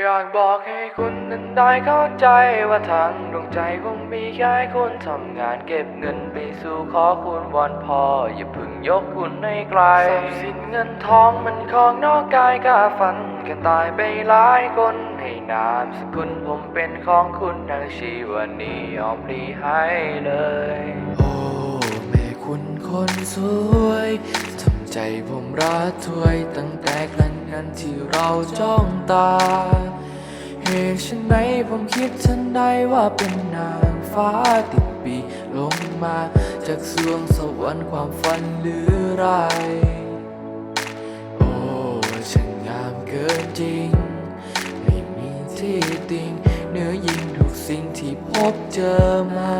อยากบอกให้คุณนั้นได้เข้าใจว่าทางดวงใจผมมีแค่คุณทำงานเก็บเงินไปสู่ขอคุณวอนพออย่าเพึ่งยกคุณให้ไกลทรัพย์สินเงินทองมันของนอกกายกาฝันกันตายไปหลายคนให้นามสกุลผมเป็นของคุณทั้งชีวันนี้ยอมพลีให้เลย โอ้แม่คุณคนสวยทำใจผมรัดถวยตั้งแต่ครั้ง นั้นที่เราจ้องตา เหตุฉันไหนผมคิดทันใดว่าเป็นนางฟ้าติดปีลงมา จากสวงสวรรค์ความฝันหรือไร โอ้ช่างงามเกินจริง ไม่มีที่ติงเนื้อยิ่งทุกสิ่งที่พบเจอมา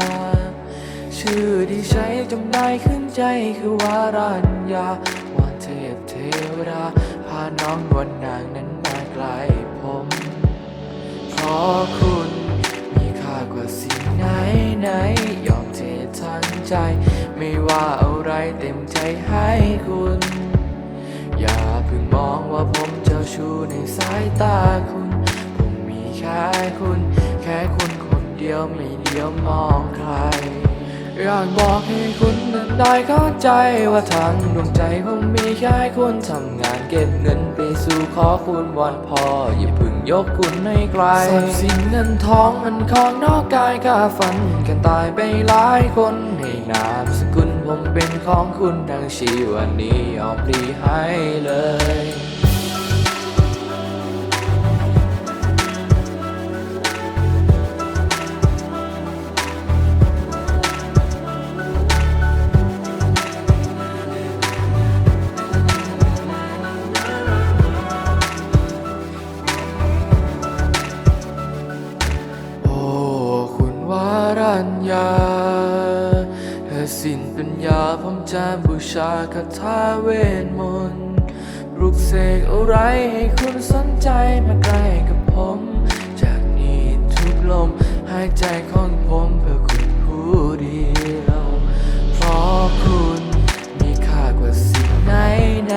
ชื่อที่ใช้จำได้ขึ้นใจคือวารัญญานเท พเทวดา พาน้องนวลนางนั้นมาไกลผมเพราะคุณมีค่ากว่าสิ่งไหนไหน ยอมเททั้งใจ ไม่ว่าอะไรเต็มใจให้คุณ อย่าเพิ่งมองว่าผมเจ้าชู้ในสายตาคุณ ผมมีแค่คุณ แค่คุณคนเดียวไม่เดียวมองใคร อยากบอกให้คุณนั้นได้เข้าใจว่าทางดวงใจผมมีแค่คุณทำงานเก็บเงินไปสู่ขอคุณวอนพออย่าพึ่งยกคุณให้ไกลทรัพย์สินเงินทองมันของนอกกายกาฝันกันตายไปหลายคนให้นามสกุลผมเป็นของคุณทั้งชีวันนี้ยอมพลีให้เลย ญญาเธอสิ้นปัญญาผมจะบูชาคาถาเวทมนต์ปลุกเสกอะไรให้คุณสนใจมาใกล้กับผม จากนี้ทุกลมหายใจของผมเพื่อคุณผู้เดียวเพราะคุณมีค่ากว่าสิ่งไหนไหน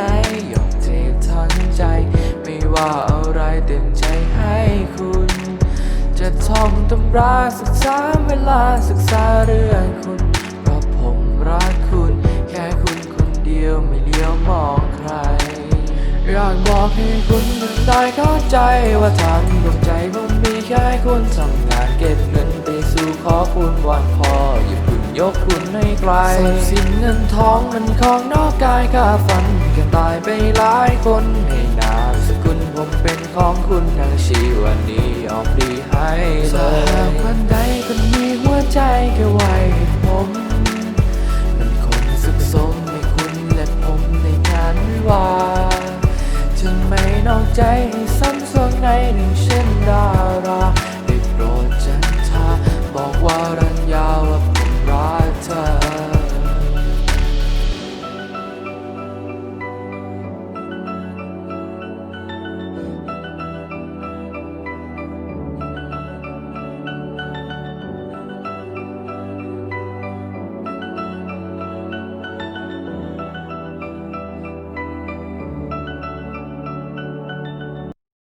ยอมเททั้งใจไม่ว่า ท่องตำราศึกษาเวลาศึกษาเรื่องคุณเพราะผมรักคุณ แค่คุณคนเดียวไม่เลี้ยวมองใคร อยากบอกให้คุณได้เข้าใจว่าทางดวงใจผมมีแค่คุณทำงานเก็บเงินไปสู่ขอคุณวันพอ ย่าเพึ่งยกคุณให้ไกลทรัพย์สินเงินทองมันของนอกกายกาฝันกันตายไปหลายคนให้นามสกุลผมเป็นของคุณทั้งชีวันนี้ยอมพลีให้เลย